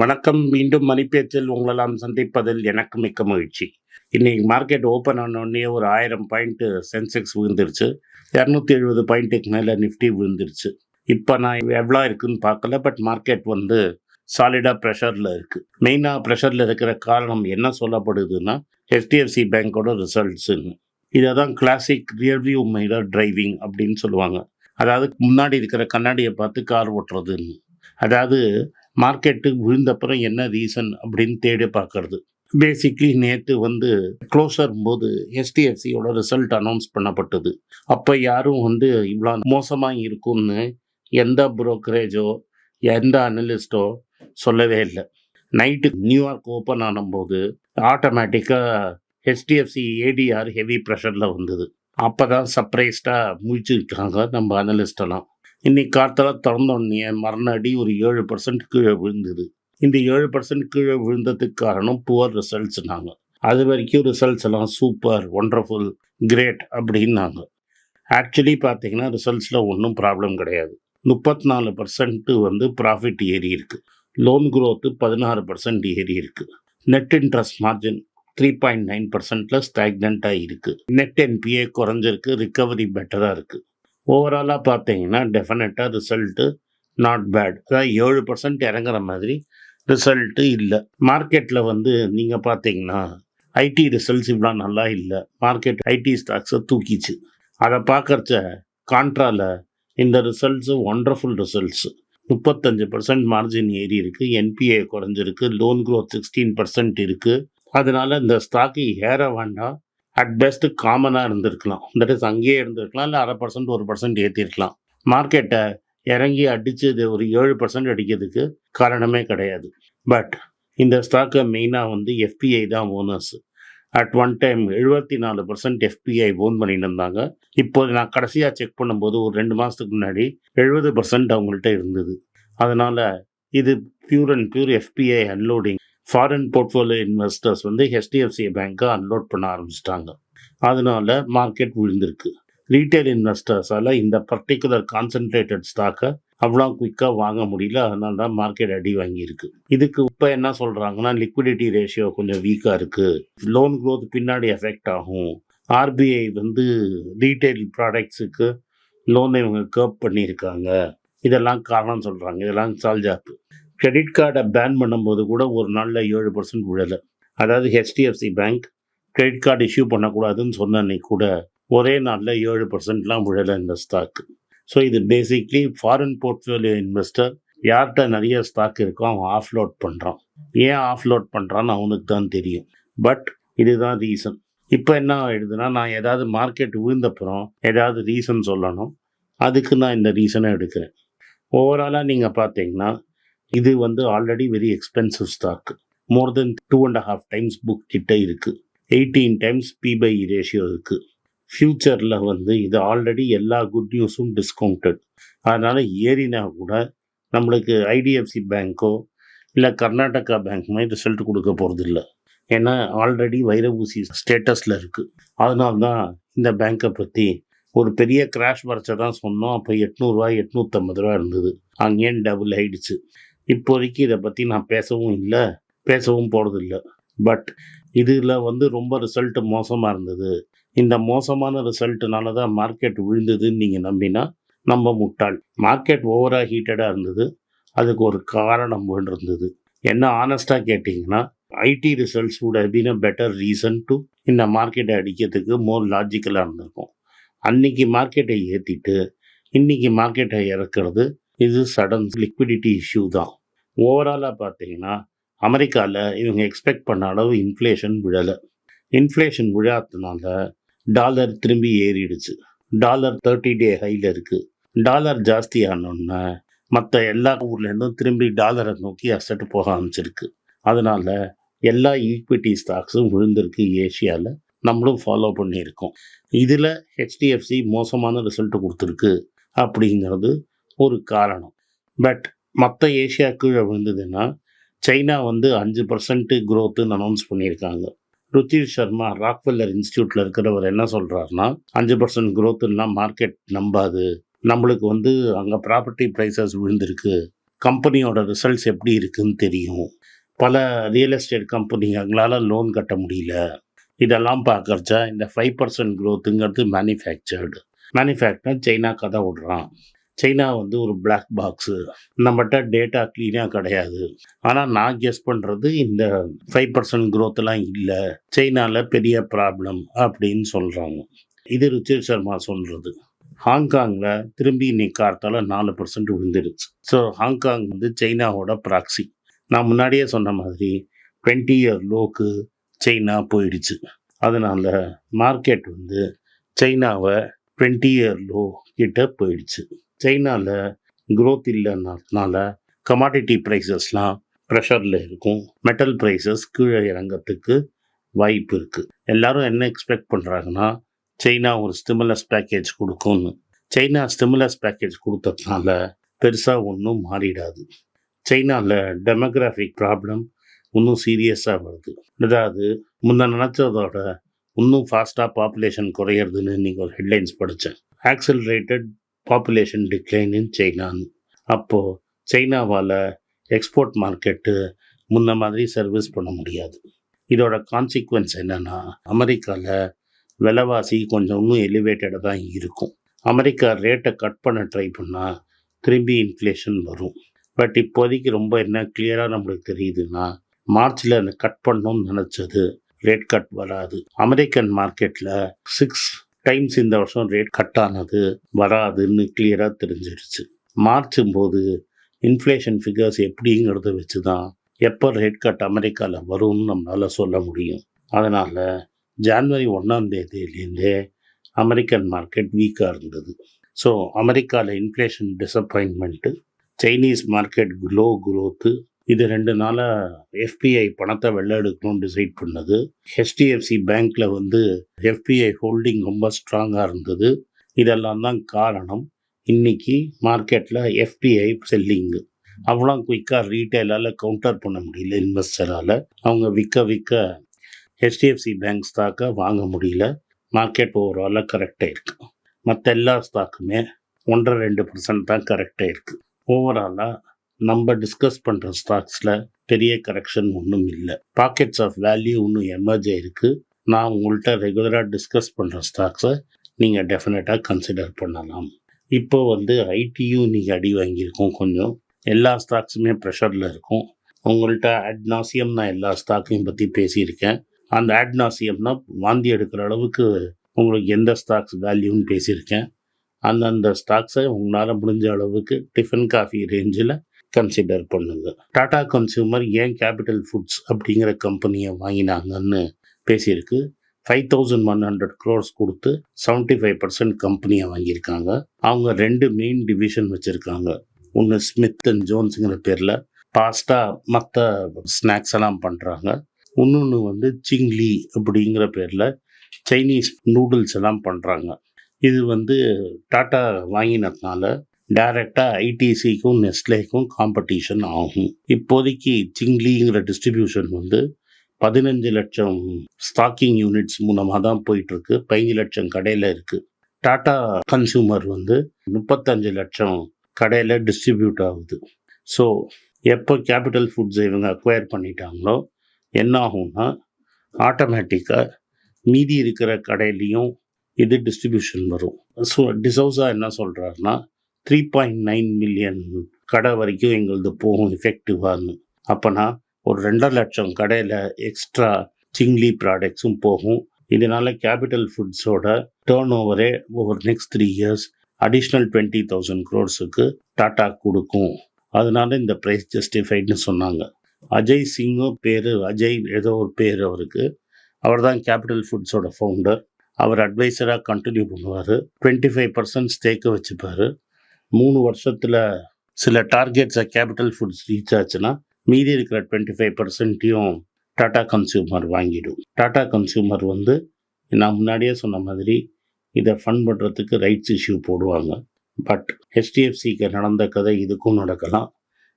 வணக்கம். மீண்டும் மணிப்பேச்சில் உங்களெல்லாம் சந்திப்பதில் எனக்கு மிக்க மகிழ்ச்சி. இன்னைக்கு மார்க்கெட் ஓப்பன் ஆனோடனே ஒரு ஆயிரம் பாயிண்ட்டு சென்செக்ஸ் விழுந்துருச்சு. இரநூத்தி எழுபது பாயிண்ட்டுக்கு மேலே நிஃப்டி விழுந்துருச்சு. இப்போ நான் எவ்வளோ இருக்குன்னு பார்க்கல. பட் மார்க்கெட் வந்து சாலிடாக ப்ரெஷரில் இருக்குது மெயினாக ப்ரெஷரில் இருக்கிற காரணம் என்ன சொல்லப்படுதுன்னா ஹெச்டிஎஃப்சி பேங்கோட ரிசல்ட்ஸுன்னு இதை தான் கிளாசிக் ரியர்வியூ மிரர் டிரைவிங் அப்படின்னு சொல்லுவாங்க. அதாவது முன்னாடி இருக்கிற கண்ணாடியை பார்த்து கார் ஓட்டுறதுன்னு. அதாவது மார்க்கெட்டு விழுந்தப்புறம் என்ன ரீசன் அப்படின்னு தேடி பார்க்கறது. பேசிக்லி நேற்று வந்து க்ளோஸர் போது ஹெச்டிஎஃப்சியோட ரிசல்ட் அனௌன்ஸ் பண்ணப்பட்டது. அப்போ யாரும் வந்து இவ்வளோ மோசமாக இருக்கும்னு எந்த புரோக்கரேஜோ எந்த அனலிஸ்டோ சொல்லவே இல்லை. நைட்டு நியூயார்க் ஓப்பன் ஆனும்போது ஆட்டோமேட்டிக்காக ஹெச்டிஎஃப்சி ஏடிஆர் ஹெவி ப்ரெஷரில் வந்தது. அப்போ தான் சர்ப்ரைஸ்டாக முழிச்சிருக்காங்க நம்ம அனலிஸ்டெல்லாம் இன்னைக்கு காலத்தில் திறந்தோடனே மறுநாடி ஒரு ஏழு பர்சன்ட் கீழே விழுந்தது. இந்த ஏழு பர்சன்ட் கீழே விழுந்ததுக்கு காரணம் புவர் ரிசல்ட்ஸ் நாங்கள் அது வரைக்கும் ரிசல்ட்ஸ் எல்லாம் சூப்பர் ஒண்டர்ஃபுல் கிரேட் அப்படின்னாங்க. ஆக்சுவலி பார்த்தீங்கன்னா ரிசல்ட்ஸில் ஒன்றும் ப்ராப்ளம் கிடையாது. முப்பத்தி நாலு பர்சன்ட்டு வந்து ப்ராஃபிட் ஏறி இருக்குது லோன் க்ரோத்து பதினாறு பர்சன்ட் ஏறி இருக்குது net interest margin three point nine பர்சன்ட்டில் ஸ்டாக்னண்ட்டாக இருக்குது நெட் என்பிஏ குறைஞ்சிருக்கு ரிக்கவரி பெட்டராக இருக்குது ஓவராலாக பார்த்தீங்கன்னா டெஃபினட்டாக ரிசல்ட்டு நாட் பேட் அதாவது ஏழு பர்சன்ட் இறங்குற மாதிரி ரிசல்ட்டு இல்லை. மார்க்கெட்டில் வந்து நீங்கள் பார்த்தீங்கன்னா ஐடி ரிசல்ட்ஸ் இவ்வளோ நல்லா இல்லை. மார்க்கெட் ஐடி ஸ்டாக்ஸை தூக்கிச்சு. அதை பார்க்குறச்ச கான்ட்ராவில் இந்த ரிசல்ட்ஸு ஒண்டர்ஃபுல் ரிசல்ட்ஸு முப்பத்தஞ்சு பர்சன்ட் மார்ஜின் ஏறி இருக்குது என்பிஏ குறைஞ்சிருக்கு. லோன் க்ரோத் சிக்ஸ்டீன் பர்சன்ட் இருக்குது அதனால் இந்த ஸ்டாக்கு ஏற வேண்டாம். அட் பெஸ்ட் காமனாக இருந்திருக்கலாம். தட் இஸ் அங்கேயே இருந்திருக்கலாம் இல்லை அரை பர்சன்ட் ஒரு பர்சன்ட் ஏற்றிருக்கலாம் மார்க்கெட்டை இறங்கி அடித்து இது ஒரு ஏழு பர்சன்ட் அடிக்கிறதுக்கு காரணமே கிடையாது. பட் இந்த ஸ்டாக்கை மெயினாக வந்து எஃபிஐ தான் ஓனர்ஸ் அட் ஒன் டைம் எழுபத்தி நாலு பர்சன்ட் எஃபிஐ ஓன் பண்ணிட்டு இருந்தாங்க. இப்போ நான் கடைசியாக செக் பண்ணும்போது ஒரு ரெண்டு மாதத்துக்கு முன்னாடி எழுபது பர்சன்ட் அவங்கள்ட்ட இருந்தது. அதனால் இது pure and pure FII unloading foreign portfolio investors வந்து ஹெச்டிஎஃப்சி பேங்க்கை அன்லோட் பண்ண ஆரம்பிச்சிட்டாங்க. அதனால மார்க்கெட் விழுந்திருக்கு. ரீட்டைல் இன்வெஸ்டர்ஸால் இந்த பர்டிகுலர் கான்சென்ட்ரேட்டட் ஸ்டாக்கை அவ்வளோ குயிக்காக வாங்க முடியல அதனால தான் மார்க்கெட் அடி வாங்கியிருக்கு. இதுக்கு இப்போ என்ன சொல்கிறாங்கன்னா லிக்விடிட்டி ரேஷியோ கொஞ்சம் வீக்காக இருக்குது லோன் க்ரோத் பின்னாடி எஃபெக்ட் ஆகும். ஆர்பிஐ வந்து ரீட்டைல் ப்ராடக்ட்ஸுக்கு லோனை இவங்க கேர்ப் பண்ணியிருக்காங்க. இதெல்லாம் காரணம் சொல்கிறாங்க இதெல்லாம் சால்ஜாப்பு. கிரெடிட் கார்டை பேன் பண்ணும்போது கூட ஒரு நாளில் ஏழு பர்சன்ட் விழலை. அதாவது HDFC bank credit card issue பண்ணக்கூடாதுன்னு சொன்ன அன்னைக்கு கூட ஒரே நாளில் ஏழு பர்சன்ட்லாம் விழலை இந்த ஸ்டாக்கு ஸோ இது பேசிக்லி ஃபாரின் போர்ட்ஃபோலியோ இன்வெஸ்டர் யார்கிட்ட நிறைய ஸ்டாக் இருக்கோ அவன் ஆஃப்லோட் பண்ணுறான் ஏன் ஆஃப்லோட் பண்ணுறான்னு அவனுக்கு தான் தெரியும். பட் இதுதான் ரீசன் இப்போ என்ன ஆகிடுதுன்னா நான் ஏதாவது மார்க்கெட் விழுந்தப்புறம் ஏதாவது ரீசன் சொல்லணும். அதுக்கு நான் இந்த ரீசனை எடுக்கிறேன். ஓவராலாக நீங்கள் பார்த்தீங்கன்னா இது வந்து already very expensive stock more then two and half times book கிட்ட இருக்குது eighteen times P by ratio இருக்குது ஃப்யூச்சரில் வந்து இது ஆல்ரெடி எல்லா குட் நியூஸும் டிஸ்கவுண்டட் அதனால் ஏறினா கூட நம்மளுக்கு ஐடிஎஃப்சி பேங்க்கோ இல்லை கர்நாடகா பேங்க் மாதிரி ரிசல்ட் கொடுக்க போகிறதில்ல ஏன்னா ஆல்ரெடி வைரபூசி ஸ்டேட்டஸில் இருக்குது அதனால தான் இந்த பேங்க்கை பற்றி ஒரு பெரிய கிராஷ் வரைச்ச தான் சொன்னோம். அப்போ எட்நூறுரூவா எட்நூற்றம்பது ரூபா இருந்தது. அங்கேயே டபுள் ஆயிடுச்சு. இப்போதைக்கு இதை பற்றி நான் பேசவும் இல்லை பேசவும் போகிறதில்ல பட் இதில் வந்து ரொம்ப ரிசல்ட்டு மோசமாக இருந்தது. இந்த மோசமான ரிசல்ட்டுனால தான் மார்க்கெட் விழுந்ததுன்னு நீங்கள் நம்பினா நம்ம முட்டாள். மார்க்கெட் ஓவராக ஹீட்டடாக இருந்தது. அதுக்கு ஒரு காரணம் ஒன்று இருந்தது. என்ன ஆனஸ்ட்டாக கேட்டிங்கன்னா ஐடி ரிசல்ட்ஸ் கூட have பெட்டர் ரீசன் டு இந்த மார்க்கெட்டை அடிக்கிறதுக்கு மோர் லாஜிக்கலாக இருந்திருக்கும். அன்னைக்கு மார்க்கெட்டை ஏற்றிட்டு இன்றைக்கி மார்க்கெட்டை இறக்குறது இது சடன் லிக்விடிட்டி இஷ்யூ தான். ஓவராலாக பார்த்தீங்கன்னா அமெரிக்காவில் இவங்க எக்ஸ்பெக்ட் பண்ண அளவு இன்ஃப்ளேஷன் விழலை. இன்ஃப்ளேஷன் விழாததுனால டாலர் திரும்பி ஏறிடுச்சு. டாலர் தேர்ட்டி டே ஹையில் இருக்குது டாலர் ஜாஸ்தி ஆனோடனே மற்ற எல்லா ஊர்லேருந்தும் திரும்பி டாலரை நோக்கி அசட்டு போக ஆரம்பிச்சிருக்கு. அதனால் எல்லா ஈக்விட்டி ஸ்டாக்ஸும் விழுந்திருக்கு ஏஷியாவில் நம்மளும் ஃபாலோ பண்ணியிருக்கோம். இதில் ஹெச்டிஎஃப்சி மோசமான ரிசல்ட் கொடுத்துருக்கு அப்படிங்கிறது ஒரு காரணம். பட் மற்ற ஏஷியா கீழே விழுந்ததுன்னா சைனா வந்து அஞ்சு பர்சன்ட்டு க்ரோத்துன்னு அனௌன்ஸ் பண்ணியிருக்காங்க. ருச்சிர் சர்மா ராக்வெல்லர் இன்ஸ்டியூட்டில் இருக்கிறவர் என்ன சொல்கிறாருன்னா அஞ்சு பர்சன்ட் க்ரோத்துன்னா மார்க்கெட் நம்பாது. நம்மளுக்கு வந்து அங்கே ப்ராப்பர்ட்டி ப்ரைஸஸ் விழுந்திருக்கு. கம்பெனியோட ரிசல்ட்ஸ் எப்படி இருக்குன்னு தெரியும். பல ரியல் எஸ்டேட் கம்பெனிங்களால் லோன் கட்ட முடியல. இதெல்லாம் பார்க்கறச்சா இந்த ஃபைவ் பர்சன்ட் க்ரோத்துங்கிறது மேனுஃபேக்சர்டு மேனுஃபேக்சர் சைனா கதை விடுறான். சைனா வந்து ஒரு பிளாக் பாக்ஸு நம்மகிட்ட டேட்டா க்ளீனாக கிடையாது. ஆனால் நான் கெஸ் பண்ணுறது இந்த ஃபைவ் பர்சன்ட் க்ரோத்லாம் இல்லை. சைனாவில் பெரிய ப்ராப்ளம் அப்படின்னு சொல்கிறாங்க இது ருச்சிர் சர்மா சொல்கிறது ஹாங்காங்கில் திரும்பி இன்னைக்கு கார்த்தால நாலு பர்சன்ட் விழுந்துருச்சு. ஸோ ஹாங்காங் வந்து சைனாவோட ப்ராக்சி நான் முன்னாடியே சொன்ன மாதிரி டுவெண்ட்டி இயர் லோக்கு சைனா போயிடுச்சு. அதனால் மார்க்கெட் வந்து சைனாவை டுவெண்ட்டி இயர் லோ கிட்ட போயிடுச்சு. சைனாவில் க்ரோத் இல்லைனால கமாடிட்டி ப்ரைஸஸ்லாம் ப்ரெஷரில் இருக்கும். மெட்டல் ப்ரைஸஸ் கீழே இறங்கிறதுக்கு வாய்ப்பு இருக்குது எல்லாரும் என்ன எக்ஸ்பெக்ட் பண்ணுறாங்கன்னா சைனா ஒரு ஸ்டிமுலஸ் பேக்கேஜ் கொடுக்கும்னு. சைனா ஸ்டிமுலஸ் பேக்கேஜ் கொடுத்ததுனால பெருசாக ஒன்றும் மாறிடாது. சைனாவில் டெமோக்ராஃபிக் ப்ராப்ளம் இன்னும் சீரியஸாக வருது. அதாவது முன்ன நினச்சதோட இன்னும் ஃபாஸ்ட்டாக பாப்புலேஷன் குறையிறதுன்னு இன்றைக்கி ஒரு ஹெட்லைன்ஸ் படித்தேன் ஆக்சலரேட்டட் பாப்புலேஷன் டிக்ளைன் இன் சைனான்னு அப்போது சைனாவால் எக்ஸ்போர்ட் மார்க்கெட்டு முன்ன மாதிரி சர்வீஸ் பண்ண முடியாது. இதோட கான்சிக்வன்ஸ் என்னென்னா அமெரிக்காவில் விலைவாசி கொஞ்சம் இன்னும் எலிவேட்டடாக தான் இருக்கும். அமெரிக்கா ரேட்டை கட் பண்ண ட்ரை பண்ணால் திரும்பி இன்ஃப்ளேஷன் வரும். பட் இப்போதைக்கு ரொம்ப என்ன கிளியராக நம்மளுக்கு தெரியுதுன்னா மார்ச்சில் அந்த கட் பண்ணணும்னு நினச்சது ரேட் கட் வராது. அமெரிக்கன் மார்க்கெட்டில் சிக்ஸ் டைம்ஸ் இந்த வருஷம் ரேட் கட் ஆனது வராதுன்னு கிளியராக தெரிஞ்சிருச்சு மார்ச்சும் போது இன்ஃப்ளேஷன் ஃபிகர்ஸ் எப்படிங்கிறத வச்சு தான் எப்போ ரேட் கட் அமெரிக்காவில் வரும்னு நம்மளால் சொல்ல முடியும். அதனால் ஜான்வரி ஒன்றாம் தேதியிலேருந்தே அமெரிக்கன் மார்க்கெட் வீக்காக இருந்தது. ஸோ அமெரிக்காவில் inflation disappointment Chinese market low growth இது ரெண்டு நாளாக எஃபிஐ பணத்தை வெளில எடுக்கணும்னு டிசைட் பண்ணது. ஹெச்டிஎஃப்சி பேங்க்கில் வந்து எஃபிஐ ஹோல்டிங் ரொம்ப ஸ்ட்ராங்காக இருந்தது. இதெல்லாம் தான் காரணம். இன்னைக்கு மார்க்கெட்டில் எஃபிஐ செல்லிங்கு அவ்வளோ குயிக்காக ரீட்டைலால் கவுண்டர் பண்ண முடியல இன்வெஸ்டரால் அவங்க விற்க விற்க ஹெச்டிஎஃப்சி பேங்க் ஸ்டாக்கை வாங்க முடியல. மார்க்கெட் ஓவராலாக கரெக்டாக இருக்குது மற்ற எல்லா ஸ்டாக்குமே ஒன்றரை ரெண்டு பர்சன்ட் தான் கரெக்டாக இருக்குது ஓவராலாக நம்ம டிஸ்கஸ் பண்ணுற ஸ்டாக்ஸில் பெரிய கரெக்ஷன் ஒன்றும் இல்லை. பாக்கெட்ஸ் ஆஃப் வேல்யூ ஒன்றும் எமர்ஜ் ஆயிருக்கு. நான் உங்கள்கிட்ட ரெகுலராக டிஸ்கஸ் பண்ணுற ஸ்டாக்ஸை நீங்கள் டெஃபினட்டாக கன்சிடர் பண்ணலாம். இப்போ வந்து ஐடியும் நீங்கள் அடி வாங்கியிருக்கோம் கொஞ்சம். எல்லா ஸ்டாக்ஸுமே ப்ரெஷரில் இருக்கும். உங்கள்கிட்ட அட்னாசியம் நான் எல்லா ஸ்டாக்கையும் பற்றி பேசியிருக்கேன். அந்த அட்னாசியம்னா வாந்தி எடுக்கிற அளவுக்கு உங்களுக்கு எந்த ஸ்டாக்ஸ் வேல்யூன்னு பேசியிருக்கேன். அந்தந்த ஸ்டாக்ஸை உங்களால் முடிஞ்ச அளவுக்கு டிஃபன் காஃபி ரேஞ்சில் கன்சிடர் பண்ணுங்க. டாடா கன்சியூமர் ஏன் கேபிட்டல் ஃபுட்ஸ் அப்படிங்கிற கம்பெனியை வாங்கினாங்கன்னு பேசியிருக்கு. Five thousand one hundred crores கொடுத்து செவன்ட்டி ஃபைவ் பர்சன்ட் கம்பெனியை வாங்கியிருக்காங்க. அவங்க ரெண்டு மெயின் டிவிஷன் வச்சுருக்காங்க. ஒன்று ஸ்மித் அண்ட் ஜோன்ஸுங்கிற பேரில் பாஸ்டா மற்ற ஸ்நாக்ஸ் எல்லாம் பண்ணுறாங்க இன்னொன்று வந்து சிங்லி அப்படிங்கிற பேரில் சைனீஸ் நூடுல்ஸ் எல்லாம் பண்ணுறாங்க இது வந்து டாட்டா வாங்கினதுனால டைரெக்டாக ஐடிசிக்கும் நெஸ்லேக்கும் காம்படிஷன் ஆகும். இப்போதைக்கு சிங்லிங்கிற டிஸ்ட்ரிபியூஷன் வந்து பதினஞ்சு லட்சம் ஸ்டாக்கிங் யூனிட்ஸ் மூலமாக தான் போயிட்டுருக்கு. பதினஞ்சு லட்சம் கடையில் இருக்குது டாடா கன்சூமர் வந்து முப்பத்தஞ்சு லட்சம் கடையில் டிஸ்ட்ரிபியூட் ஆகுது. ஸோ எப்போ கேபிட்டல் ஃபுட்ஸ் இவங்க அக்வயர் பண்ணிட்டாங்களோ என்ன ஆகும்னா ஆட்டோமேட்டிக்காக மீதி இருக்கிற கடையிலையும் இது டிஸ்ட்ரிபியூஷன் வரும். ஸோ டிசௌசா என்ன சொல்கிறாருன்னா த்ரீ பாயிண்ட் நைன் மில்லியன் கடை வரைக்கும் எங்களது போகும் எஃபெக்டிவான்னு அப்போனா ஒரு ரெண்டரை லட்சம் கடையில் எக்ஸ்ட்ரா சிங்லி ப்ராடக்ட்ஸும் போகும். இதனால் கேபிட்டல் ஃபுட்ஸோட டேர்ன் ஓவரே over next three years additional twenty thousand க்ரோர்ஸுக்கு Tata கொடுக்கும். அதனால இந்த ப்ரைஸ் ஜஸ்டிஃபைட்னு சொன்னாங்க. அஜய் சிங்கும் பேர் அஜய் ஏதோ ஒரு பேர் அவருக்கு. அவர் தான் கேபிட்டல் ஃபுட்ஸோட ஃபவுண்டர் அவர் அட்வைசராக கண்டினியூ பண்ணுவார். டுவெண்ட்டி ஃபைவ் பர்சன்ட் ஸ்டேக்கை வச்சுப்பார். மூணு வருஷத்தில் சில டார்கெட்ஸை கேபிட்டல் ஃபுட்ஸ் ரீச் ஆச்சுன்னா மீதி இருக்கிற டுவெண்ட்டி ஃபைவ் பர்சன்ட்டையும் டாடா கன்சியூமர் வாங்கிடும். டாடா கன்சியூமர் வந்து நான் முன்னாடியே சொன்ன மாதிரி இதை ஃபண்ட் பண்ணுறதுக்கு ரைட்ஸ் இஷ்யூ போடுவாங்க. பட் ஹெச்டிஎஃப்சிக்கு நடந்த கதை இதுக்கும் நடக்கலாம்.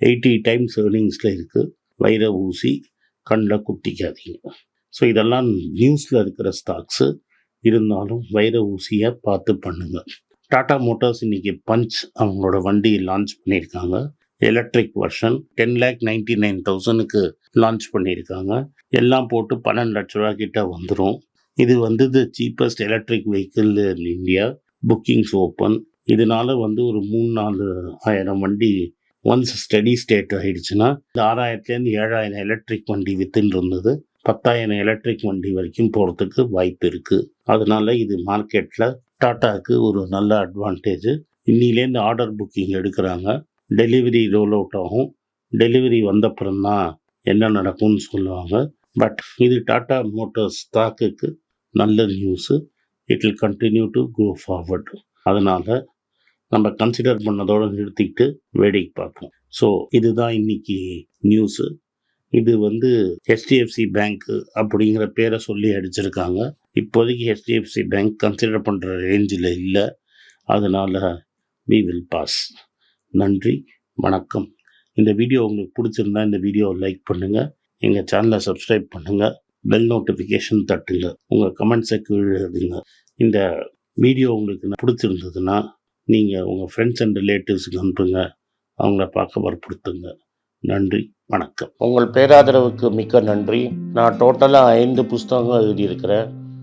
எயிட்டி டைம்ஸ் ஏர்னிங்ஸில் இருக்குது வைர ஊசி கண்ணில் குத்திக்காதீங்க. ஸோ இதெல்லாம் நியூஸில் இருக்கிற ஸ்டாக்ஸு இருந்தாலும் வைர ஊசியை பார்த்து பண்ணுங்கள் டாடா மோட்டார்ஸ் இன்னைக்கு பஞ்ச் அவங்களோட வண்டி லான்ச் பண்ணியிருக்காங்க. Electric version ten lakh ninety nine தௌசண்ட்க்கு லான்ச் பண்ணியிருக்காங்க. எல்லாம் போட்டு பன்னெண்டு லட்ச ரூபா கிட்ட வந்துடும் இது வந்து cheapest electric vehicle in India bookings open இதனால வந்து ஒரு மூணு நாலு ஆயிரம் வண்டி ஒன்ஸ் ஸ்டடி ஸ்டேட் ஆயிடுச்சுன்னா இந்த ஆறாயிரத்துலேருந்து ஏழாயிரம் எலக்ட்ரிக் வண்டி வித்துன்னு இருந்தது. பத்தாயிரம் எலக்ட்ரிக் வண்டி வரைக்கும் போகிறதுக்கு வாய்ப்பு இருக்குது அதனால இது மார்க்கெட்டில் டாட்டாவுக்கு ஒரு நல்ல அட்வான்டேஜ் இன்னிலேருந்து ஆர்டர் புக்கிங் எடுக்கிறாங்க. டெலிவரி ரோல் அவுட் ஆகும். டெலிவரி வந்தப்புறம்தான் என்ன நடக்கும்னு சொல்லுவாங்க. பட் இது டாட்டா மோட்டார்ஸ் ஸ்டாக்குக்கு நல்ல news it will continue to go forward அதனால் நம்ம கன்சிடர் பண்ணதோடு நிறுத்திக்கிட்டு வேடிக்கை பார்ப்போம். ஸோ இதுதான் இன்னைக்கு நியூஸு இது வந்து ஹெச்டிஎஃப்சி பேங்க் அப்படிங்கிற பேரை சொல்லி அடிச்சிருக்காங்க. இப்போதைக்கு ஹெச்டிஎஃப்சி பேங்க் கன்சிடர் பண்ணுற ரேஞ்சில் இல்லை. அதனால் வி வில் பாஸ் நன்றி வணக்கம். இந்த வீடியோ உங்களுக்கு பிடிச்சிருந்தா இந்த வீடியோவை லைக் பண்ணுங்கள் எங்கள் சேனலை சப்ஸ்கிரைப் பண்ணுங்கள் பெல் நோட்டிஃபிகேஷன் தட்டுங்க. உங்கள் கமெண்ட்ஸை கீழே இந்த வீடியோ உங்களுக்கு பிடிச்சிருந்ததுன்னா நீங்கள் உங்கள் ஃப்ரெண்ட்ஸ் அண்ட் ரிலேட்டிவ்ஸுக்கு அனுப்புங்க. அவங்கள பார்க்க வற்புறுத்துங்க. நன்றி வணக்கம். உங்கள் பேராதரவுக்கு மிக்க நன்றி. நான் டோட்டலாக ஐந்து புஸ்தகங்கள் எழுதியிருக்கிறேன்.